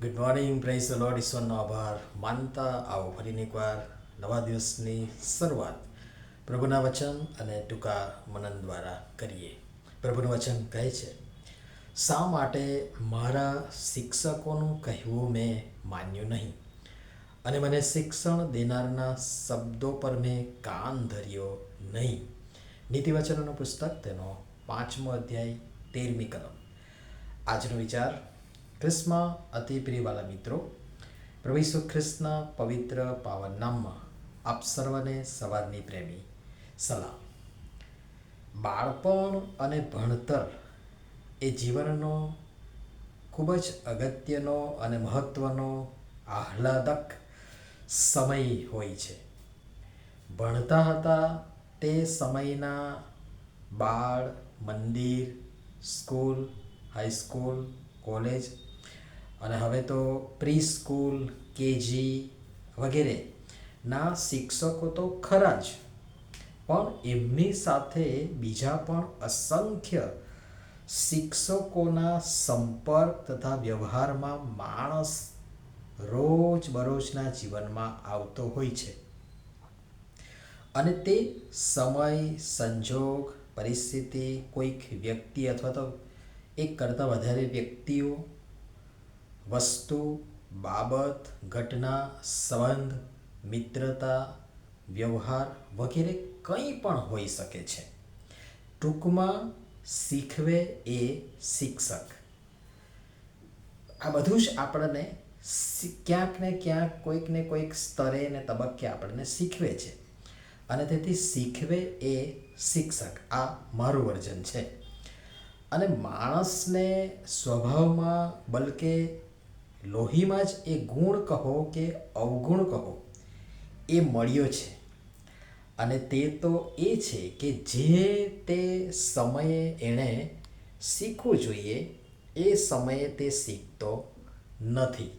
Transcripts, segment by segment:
Good morning praise the lord ઈશ્વરનો આભાર માનતા આવો ફરીને એકવાર નવા દિવસની શરૂઆત પ્રભુના વચન અને ટૂંકા મનન દ્વારા કરીએ પ્રભુનું વચન કહે છે શા માટે મારા શિક્ષકોનું કહેવું મેં માન્યું નહીં? અને મને શિક્ષણ દેનારના શબ્દો પર મેં કાન ધર્યો નહીં? નીતિવચનોનું પુસ્તક, તેનો પાંચમો અધ્યાય, તેરમી કલમ. આજનો વિચાર ખ્રિસ્તમાં અતિ પ્રિયવાલા મિત્રો પ્રભુ ઈસુ ખ્રિસ્તના પવિત્ર પાવન નામમાં આપ સર્વને સવારની પ્રેમી સલામ બાળપણ અને ભણતર એ જીવનનો ખૂબ જ અગત્યનો અને મહત્ત્વનો આહ્લાદક સમય હોય છે. ભણતા હતા તે સમયના બાળ, મંદિર, સ્કૂલ હાઈસ્કૂલ કોલેજ અને હવે તો પ્રી સ્કૂલ કેજી વગેરે ના શિક્ષકો તો ખરા જ. પણ એમની સાથે બીજા પણ અસંખ્ય શિક્ષકોના સંપર્ક તથા વ્યવહારમાં માણસ રોજ બરોજના જીવનમાં આવતો હોય છે. અને તે સમય, સંજોગ, પરિસ્થિતિ, કોઈક વ્યક્તિ અથવા તો એક કરતાં વધારે વ્યક્તિઓ વસ્તુ, બાબત, ઘટના, સંબંધ, મિત્રતા, વ્યવહાર વગેરે કંઈ પણ હોઈ શકે છે. ટૂંકમાં શીખવે એ શિક્ષક. આ બધું જ આપણને ક્યાંક ને ક્યાંક, કોઈક ને કોઈક સ્તરે ને તબક્કે આપણને શીખવે છે. અને તેથી શીખવે એ શિક્ષક. આ મારું વર્જન છે. અને માણસને સ્વભાવમાં, બલકે લોહીમાં જ એ ગુણ કહો કે અવગુણ કહો, એ મળ્યો છે. અને તે તો એ છે કે જે તે સમયે એણે શીખવું જોઈએ, એ સમયે તે શીખતો નથી.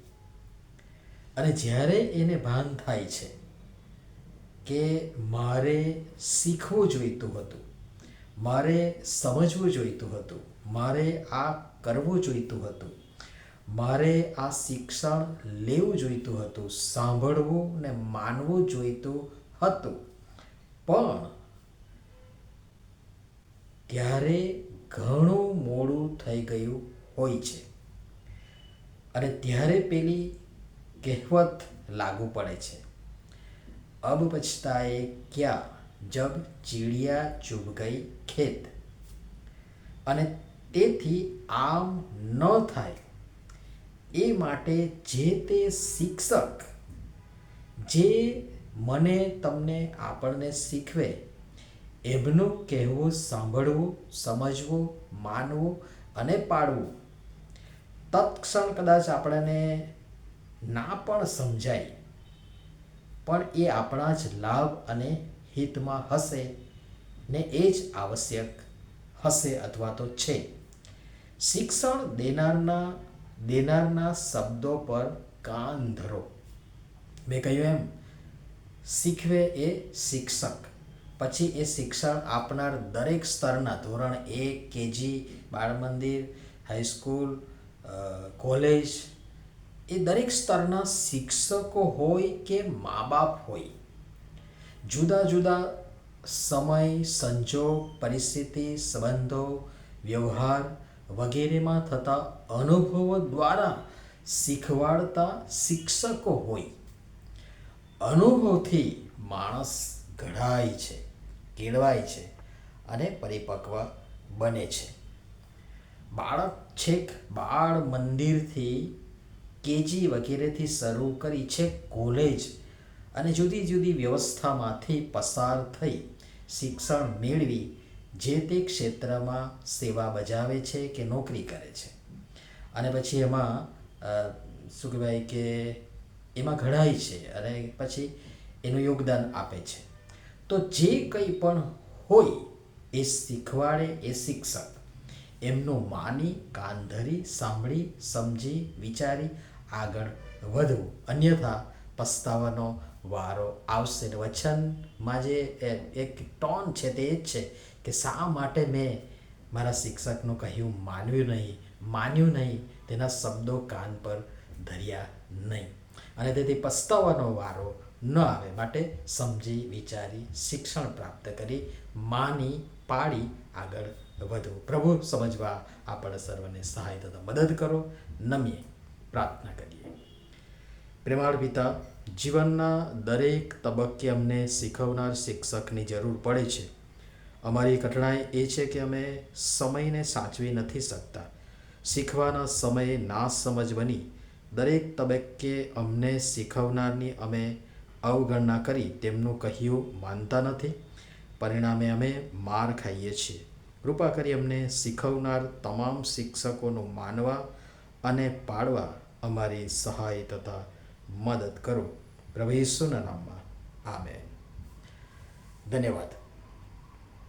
અને જ્યારે એને ભાન થાય છે કે મારે શીખવું જોઈતું હતું, મારે સમજવું જોઈતું હતું, મારે આ કરવું જોઈતું હતું મારે આ શિક્ષણ લેવું જોઈતું હતું, સાંભળવું ને માનવું જોઈતું હતું. પણ ત્યારે ઘણું મોડું થઈ ગયું હોય છે. અને ત્યારે પેલી કહેવત લાગુ પડે છે. અબ પછતાએ ક્યાં જબ ચીડિયા ચૂબ ગઈ ખેત. અને તેથી આમ ન થાય. એ માટે જે તે શિક્ષક જે મને તમને આપણને શીખવે, એમનું કહેવું, સાંભળવું, સમજવું, માનવું અને પાડવું, તત્ક્ષણ કદાચ આપણને ના પણ સમજાય, પણ એ આપણા જ લાભ અને હિતમાં હશે ને એ જ આવશ્યક હશે અથવા તો છે. શિક્ષણ દેનારના દેનારના શબ્દો પર કાન ધરો. મેં કહ્યું એમ, શીખવે એ શિક્ષક, પછી એ શિક્ષણ આપનાર દરેક સ્તરના, ધોરણ એક કેજી, બાળમંદિર, હાઈસ્કૂલ કોલેજ, એ દરેક સ્તરના શિક્ષકો હોય કે મા બાપ હોય. જુદા જુદા સમય, સંજોગ, પરિસ્થિતિ, સંબંધો, વ્યવહાર વગેરેમાં થતા અનુભવો દ્વારા શીખવાડતા શિક્ષકો હોય. અનુભવથી માણસ ઘડાય છે, કેળવાય છે અને પરિપક્વ બને છે. બાળક છેક બાળ મંદિરથી કેજી વગેરેથી શરૂ કરી છેક કોલેજ અને જુદી જુદી વ્યવસ્થામાંથી પસાર થઈ શિક્ષણ મેળવી જે તે ક્ષેત્રમાં સેવા બજાવે છે કે નોકરી કરે છે. અને પછી એમાં શું કહેવાય કે એમાં ઘડાય છે અને પછી એનું યોગદાન આપે છે. તો જે કંઈ પણ હોય એ શીખવાડે, એ શિક્ષક. એમનું માની, કાન ધરી, સાંભળી, સમજી, વિચારી આગળ વધવું. અન્યથા પસ્તાવાનો વારો આવશે. વચનમાં જે એક ટોન છે તે એ જ છે કે શા માટે મેં મારા શિક્ષકનું કહ્યું માનવ્યું નહીં, માન્યું નહીં, તેના શબ્દો કાન પર ધર્યા નહીં. અને તેથી પસ્તાવાનો વારો ન આવે માટે સમજી, વિચારી, શિક્ષણ પ્રાપ્ત કરી, માની પાડી આગળ વધુ. પ્રભુ, સમજવા આપણે સર્વને સહાય તથા મદદ કરો. નમીએ પ્રાર્થના કરીએ. પ્રેમાળ પિતા, જીવનના દરેક તબક્કે અમને શીખવનાર શિક્ષકની જરૂર પડે છે. અમારી કઠણાઈ એ છે કે અમે સમયને સાચવી નથી શકતા. શીખવાના સમયે ના સમજ બની. દરેક તબક્કે અમને શીખવનારની અમે અવગણના કરી તેમનું કહ્યું માનતા નથી. પરિણામે અમે માર ખાઈએ છીએ. કૃપા કરી અમને શીખવનાર તમામ શિક્ષકોનું માનવા અને પાડવા અમારી સહાય તથા મદદ કરો. પ્રભુ ઈસુના નામમાં. આમેન. ધન્યવાદ.